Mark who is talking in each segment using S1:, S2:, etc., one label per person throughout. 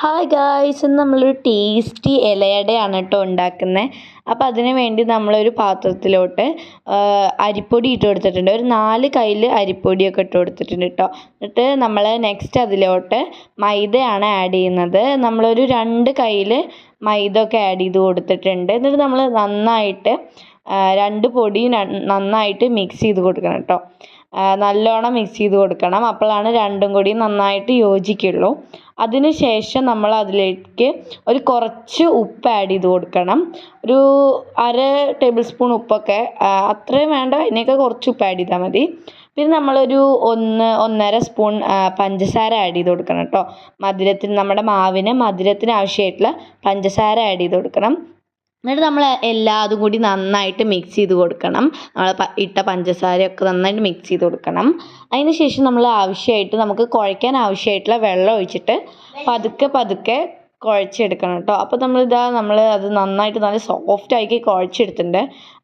S1: Hi guys ഇന്ന് നമ്മളൊരു tasty ഇലയടയാണ് കേട്ടോ ഉണ്ടാക്കുന്നത് അപ്പോൾ അതിന് വേണ്ടി നമ്മളൊരു പാത്രത്തിലോട്ട് അരിപ്പൊടി ഇട്ട് കൊടുത്തിട്ടുണ്ട്. ഒരു നാല് കയ്യിൽ അരിപ്പൊടിയൊക്കെ ഇട്ട് കൊടുത്തിട്ടുണ്ട് കേട്ടോ എന്നിട്ട് നമ്മൾ നെക്സ്റ്റ് അതിലോട്ട് മൈദയാണ് ആഡ് ചെയ്യുന്നത്. നമ്മളൊരു രണ്ട് കയ്യിൽ മൈദ ഒക്കെ ആഡ് ചെയ്ത് കൊടുത്തിട്ടുണ്ട്. എന്നിട്ട് നമ്മൾ നന്നായിട്ട് രണ്ട് പൊടിയും നന്നായിട്ട് മിക്സ് ചെയ്ത് കൊടുക്കണം കേട്ടോ നല്ലോണം മിക്സ് ചെയ്ത് കൊടുക്കണം. അപ്പോഴാണ് രണ്ടും കൂടി നന്നായിട്ട് യോജിക്കുള്ളൂ. അതിന് ശേഷം നമ്മൾ അതിലേക്ക് ഒരു കുറച്ച് ഉപ്പ് ആഡ് ചെയ്ത് കൊടുക്കണം. ഒരു അര ടേബിൾ സ്പൂൺ ഉപ്പൊക്കെ അത്രയും വേണ്ട അതിനൊക്കെ കുറച്ച് ഉപ്പ് ആഡ് ചെയ്താൽ മതി. പിന്നെ നമ്മളൊരു ഒന്ന് ഒന്നര സ്പൂൺ പഞ്ചസാര ആഡ് ചെയ്ത് കൊടുക്കണം കേട്ടോ. മധുരത്തിന് നമ്മുടെ മാവിന് മധുരത്തിന് ആവശ്യമായിട്ടുള്ള പഞ്ചസാര ആഡ് ചെയ്ത് കൊടുക്കണം. എന്നിട്ട് നമ്മൾ എല്ലാതും കൂടി നന്നായിട്ട് മിക്സ് ചെയ്ത് കൊടുക്കണം. നമ്മൾ ഇട്ട പഞ്ചസാരയൊക്കെ നന്നായിട്ട് മിക്സ് ചെയ്ത് കൊടുക്കണം. അതിന് ശേഷം നമ്മൾ ആവശ്യമായിട്ട് നമുക്ക് കുഴയ്ക്കാൻ ആവശ്യമായിട്ടുള്ള വെള്ളം ഒഴിച്ചിട്ട് പതുക്കെ പതുക്കെ കുഴച്ചെടുക്കണം കേട്ടോ. അപ്പോൾ നമ്മളിതാ നമ്മൾ അത് നന്നായിട്ട് നല്ല സോഫ്റ്റ് ആക്കി കുഴച്ചെടുത്തിട്ടുണ്ട്.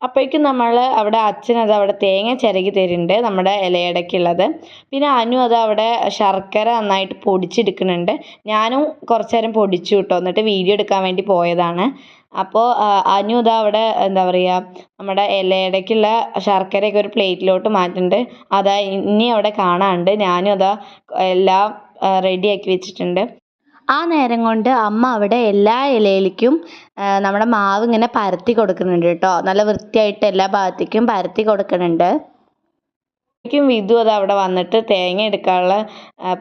S1: അപ്പോഴേക്കും നമ്മൾ അവിടെ അച്ഛൻ അത് അവിടെ തേങ്ങ ചിരകി തരുന്നുണ്ട് നമ്മുടെ ഇലയിടയ്ക്കുള്ളത് പിന്നെ അനു അത് അവിടെ ശർക്കര നന്നായിട്ട് പൊടിച്ചെടുക്കുന്നുണ്ട്. ഞാനും കുറച്ച് നേരം പൊടിച്ചു കേട്ടോ. എന്നിട്ട് വീഡിയോ എടുക്കാൻ വേണ്ടി പോയതാണ്. അപ്പോൾ അനു ഇതാ അവിടെ എന്താ പറയുക നമ്മുടെ ഇലയടയ്ക്കുള്ള ശർക്കരയൊക്കെ ഒരു പ്ലേറ്റിലോട്ട് മാറ്റുന്നുണ്ട് അതാ ഇനി അവിടെ കാണാനുണ്ട് ഞാനും അതാ എല്ലാം റെഡിയാക്കി വെച്ചിട്ടുണ്ട്. ആ നേരം കൊണ്ട് അമ്മ അവിടെ എല്ലാ ഇലയിലേക്കും നമ്മുടെ മാവ് ഇങ്ങനെ പരത്തി കൊടുക്കുന്നുണ്ട് കേട്ടോ. നല്ല വൃത്തിയായിട്ട് എല്ലാ ഭാഗത്തേക്കും പരത്തി കൊടുക്കുന്നുണ്ട്. അപ്പോഴേക്കും വിധു അത് അവിടെ വന്നിട്ട് തേങ്ങ എടുക്കാനുള്ള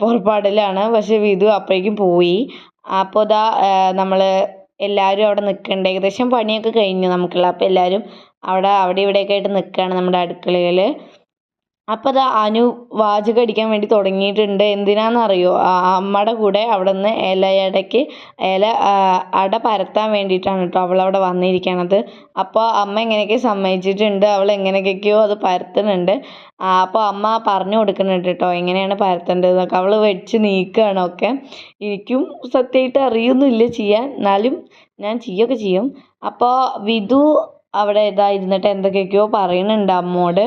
S1: പുറപ്പാടിലാണ്. പക്ഷെ വിധു അപ്പോഴേക്കും പോയി. അപ്പോൾ ഇതാ നമ്മൾ എല്ലാവരും അവിടെ നിൽക്കുന്നുണ്ട് ഏകദേശം പണിയൊക്കെ കഴിഞ്ഞു നമുക്കുള്ള. അപ്പോൾ എല്ലാവരും അവിടെ അവിടെ ഇവിടെയൊക്കെ ആയിട്ട് നിൽക്കുകയാണ് നമ്മുടെ അടുക്കളയിൽ അപ്പോൾ ദാ അനു വാചകം അടിക്കാൻ വേണ്ടി തുടങ്ങിയിട്ടുണ്ട്. എന്തിനാണെന്നറിയോ അമ്മയുടെ കൂടെ അവിടെ നിന്ന് ഇലയടയ്ക്ക് ഇല അട പരത്താൻ വേണ്ടിയിട്ടാണ് കേട്ടോ അവൾ അവിടെ വന്നിരിക്കണത്. അപ്പോൾ അമ്മ എങ്ങനെയൊക്കെ സമ്മതിച്ചിട്ടുണ്ട്. അവൾ എങ്ങനെയൊക്കെയോ അത് പരത്തുന്നുണ്ട്. അപ്പോൾ അമ്മ പറഞ്ഞു കൊടുക്കുന്നുണ്ട് കേട്ടോ എങ്ങനെയാണ് പരത്തേണ്ടതെന്നൊക്കെ. അവൾ വെച്ച് നീക്കുകയാണ് ഒക്കെ. എനിക്കും സത്യമായിട്ട് അറിയൊന്നുമില്ല ചെയ്യാൻ. എന്നാലും ഞാൻ ചെയ്യുകയൊക്കെ ചെയ്യും. അപ്പോൾ വിധു അവിടെ ഇതാ ഇരുന്നിട്ട് എന്തൊക്കെയൊക്കെയോ പറയുന്നുണ്ട് അമ്മോട്.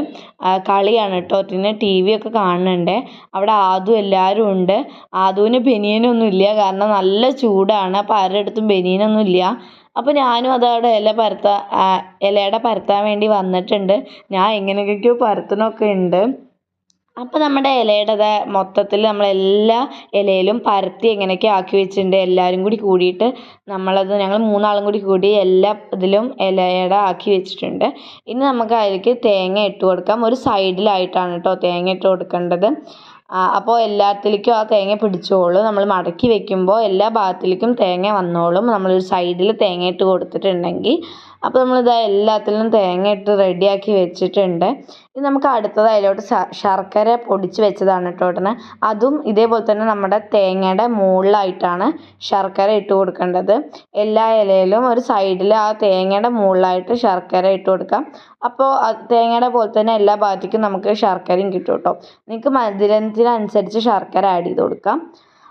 S1: കളിയാണ് കേട്ടോ പിന്നെ ടി വി ഒക്കെ കാണുന്നുണ്ട്. അവിടെ ആദു എല്ലാവരും ഉണ്ട്. ആദുവിന് ബനിയനൊന്നും ഇല്ല. കാരണം നല്ല ചൂടാണ്. അപ്പോൾ ആരുടെ അടുത്തും ബനിയനൊന്നും ഇല്ല. അപ്പോൾ ഞാനും അതവിടെ ഇല പരത്താൻ ഇലയുടെ പരത്താൻ വേണ്ടി വന്നിട്ടുണ്ട്. ഞാൻ എങ്ങനെയൊക്കെയോ പരത്തണമൊക്കെ ഉണ്ട്. അപ്പോൾ നമ്മുടെ ഇലയുടെ മൊത്തത്തിൽ നമ്മൾ എല്ലാ ഇലയിലും പരത്തി എങ്ങനെയൊക്കെ ആക്കി വെച്ചിട്ടുണ്ട് എല്ലാവരും കൂടി കൂടിയിട്ട് നമ്മളത് ഞങ്ങൾ മൂന്നാളും കൂടി കൂടി എല്ലാ ഇതിലും ഇലയുടെ ആക്കി വെച്ചിട്ടുണ്ട്. ഇനി നമുക്ക് അതിലേക്ക് തേങ്ങ ഇട്ട് കൊടുക്കാം. ഒരു സൈഡിലായിട്ടാണ് കേട്ടോ തേങ്ങ ഇട്ട് കൊടുക്കേണ്ടത്. അപ്പോൾ എല്ലാത്തിലേക്കും ആ തേങ്ങ പിടിച്ചോളും. നമ്മൾ മടക്കി വെക്കുമ്പോൾ എല്ലാ ഭാഗത്തിലേക്കും തേങ്ങ വന്നോളും. നമ്മളൊരു സൈഡിൽ തേങ്ങ ഇട്ട് കൊടുത്തിട്ടുണ്ടെങ്കിൽ അപ്പോൾ നമ്മളിതാ എല്ലാത്തിലും തേങ്ങ ഇട്ട് റെഡിയാക്കി വെച്ചിട്ടുണ്ട്. ഇനി നമുക്ക് അടുത്തത് അതിലോട്ട് ശർക്കര പൊടിച്ച് വെച്ചതാണ് കേട്ടോ ഉടനെ അതും ഇതേപോലെ തന്നെ നമ്മുടെ തേങ്ങയുടെ മുകളിലായിട്ടാണ് ശർക്കര ഇട്ട് കൊടുക്കേണ്ടത്. എല്ലാ ഇലയിലും ഒരു സൈഡിൽ ആ തേങ്ങയുടെ മുകളിലായിട്ട് ശർക്കര ഇട്ട് കൊടുക്കാം. അപ്പോൾ തേങ്ങയുടെ പോലെ തന്നെ എല്ലാ ഭാഗത്തേക്കും നമുക്ക് ശർക്കരയും കിട്ടും കേട്ടോ. നിങ്ങൾക്ക് മധുരത്തിനനുസരിച്ച് ശർക്കര ആഡ് ചെയ്ത് കൊടുക്കാം.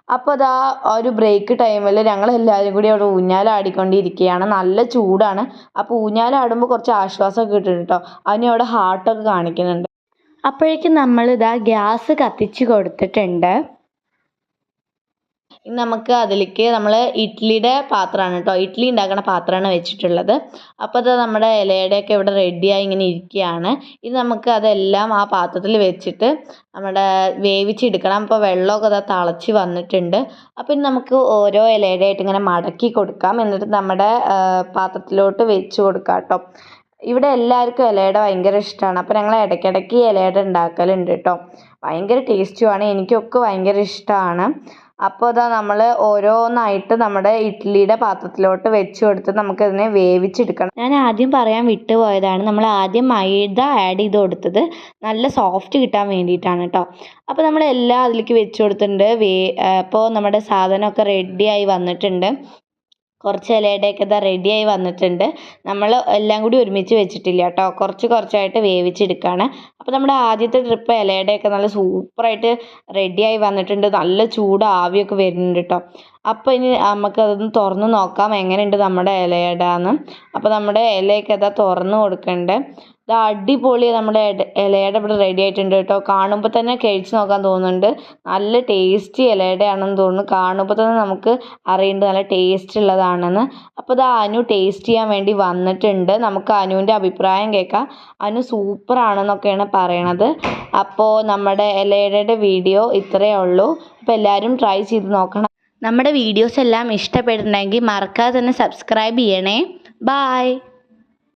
S1: അപ്പോൾ അതാ ഒരു ബ്രേക്ക് ടൈമിൽ ഞങ്ങൾ എല്ലാവരും കൂടി അവിടെ ഊഞ്ഞാലാടിക്കൊണ്ടിരിക്കുകയാണ് നല്ല ചൂടാണ്. അപ്പോൾ ഊഞ്ഞാലാടുമ്പോൾ കുറച്ച് ആശ്വാസമൊക്കെ കിട്ടുന്നുണ്ട് കേട്ടോ അതിന് അവിടെ ഹാർട്ടൊക്കെ കാണിക്കുന്നുണ്ട്. അപ്പോഴേക്കും നമ്മൾ നമ്മളിതാ ഗ്യാസ് കത്തിച്ച് കൊടുത്തിട്ടുണ്ട്. ഇനി നമുക്ക് അതിലേക്ക് നമ്മൾ ഇഡ്ഡലിയുടെ പാത്രമാണ് കേട്ടോ. ഇഡ്ഡലി ഉണ്ടാക്കുന്ന പാത്രമാണ് വെച്ചിട്ടുള്ളത്. അപ്പോൾ അത് നമ്മുടെ ഇലയുടെയൊക്കെ ഇവിടെ റെഡിയായി ഇങ്ങനെ ഇരിക്കുകയാണ്. ഇനി നമുക്ക് അതെല്ലാം ആ പാത്രത്തിൽ വെച്ചിട്ട് നമ്മുടെ വേവിച്ചെടുക്കണം. അപ്പോൾ വെള്ളമൊക്കെ അത് തിളച്ച് വന്നിട്ടുണ്ട്. അപ്പോൾ ഇനി നമുക്ക് ഓരോ ഇലയുടെയായിട്ട് ഇങ്ങനെ മടക്കി കൊടുക്കാം. എന്നിട്ട് നമ്മുടെ പാത്രത്തിലോട്ട് വെച്ച് കൊടുക്കാം കേട്ടോ. ഇവിടെ എല്ലാവർക്കും ഇലയട ഭയങ്കര ഇഷ്ടമാണ്. അപ്പോൾ ഞങ്ങൾ ഇടയ്ക്കിടയ്ക്ക് ഇലയട ഉണ്ടാക്കലുണ്ട് കേട്ടോ. ഭയങ്കര ടേസ്റ്റുമാണ് എനിക്കൊക്കെ ഭയങ്കര ഇഷ്ടമാണ്. അപ്പോൾ ഇതാ നമ്മൾ ഓരോന്നായിട്ട് നമ്മുടെ ഇഡ്ഡലിയുടെ പാത്രത്തിലോട്ട് വെച്ച് കൊടുത്ത് നമുക്കതിനെ വേവിച്ചെടുക്കണം. ഞാൻ ആദ്യം പറയാൻ വിട്ടുപോയതാണ്. നമ്മൾ ആദ്യം മൈദ ആഡ് ചെയ്ത് കൊടുത്തത് നല്ല സോഫ്റ്റ് കിട്ടാൻ വേണ്ടിയിട്ടാണ് കേട്ടോ അപ്പോൾ നമ്മൾ എല്ലാം അതിലേക്ക് വെച്ച് കൊടുത്തിട്ടുണ്ട്. വേ അപ്പോൾ നമ്മുടെ സാധനമൊക്കെ റെഡിയായി വന്നിട്ടുണ്ട്. കുറച്ച് ഇലയുടെയൊക്കെ ഇതാ റെഡിയായി വന്നിട്ടുണ്ട്. നമ്മൾ എല്ലാം കൂടി ഒരുമിച്ച് വെച്ചിട്ടില്ല കേട്ടോ. കുറച്ച് കുറച്ചായിട്ട് വേവിച്ചെടുക്കുകയാണ് അപ്പോൾ നമ്മുടെ ആദ്യത്തെ ട്രിപ്പ് ഇലയുടെയൊക്കെ നല്ല സൂപ്പറായിട്ട് റെഡിയായി വന്നിട്ടുണ്ട്. നല്ല ചൂട് ആവിയൊക്കെ വരുന്നുണ്ട് കേട്ടോ. അപ്പോൾ ഇനി നമുക്ക് അതൊന്ന് തുറന്ന് നോക്കാം. എങ്ങനെയുണ്ട് നമ്മുടെ ഇലയുടെ എന്ന് അപ്പോൾ നമ്മുടെ ഇലയൊക്കെ അതാ തുറന്ന് കൊടുക്കുന്നുണ്ട്. ഇത് അടിപൊളി നമ്മുടെ ഇലയട ഇവിടെ റെഡി ആയിട്ടുണ്ട് കേട്ടോ. കാണുമ്പോൾ തന്നെ കഴിച്ച് നോക്കാൻ തോന്നുന്നുണ്ട്. നല്ല ടേസ്റ്റി ഇലയുടെ ആണെന്ന് തോന്നുന്നു. കാണുമ്പോൾ തന്നെ നമുക്ക് അറിയേണ്ടത് നല്ല ടേസ്റ്റ് ഉള്ളതാണെന്ന്. അപ്പോൾ ഇത് അനു ടേസ്റ്റ് ചെയ്യാൻ വേണ്ടി വന്നിട്ടുണ്ട്. നമുക്ക് അനുവിന്റെ അഭിപ്രായം കേൾക്കാം. അനു സൂപ്പറാണെന്നൊക്കെയാണ് പറയണത്. അപ്പോൾ നമ്മുടെ ഇലയുടെ വീഡിയോ ഇത്രയേ ഉള്ളൂ. അപ്പോൾ എല്ലാവരും ട്രൈ ചെയ്ത് നോക്കണം. നമ്മുടെ വീഡിയോസ് എല്ലാം ഇഷ്ടപ്പെടുന്നെങ്കിൽ മറക്കാതെ തന്നെ സബ്സ്ക്രൈബ് ചെയ്യണേ. ബായ്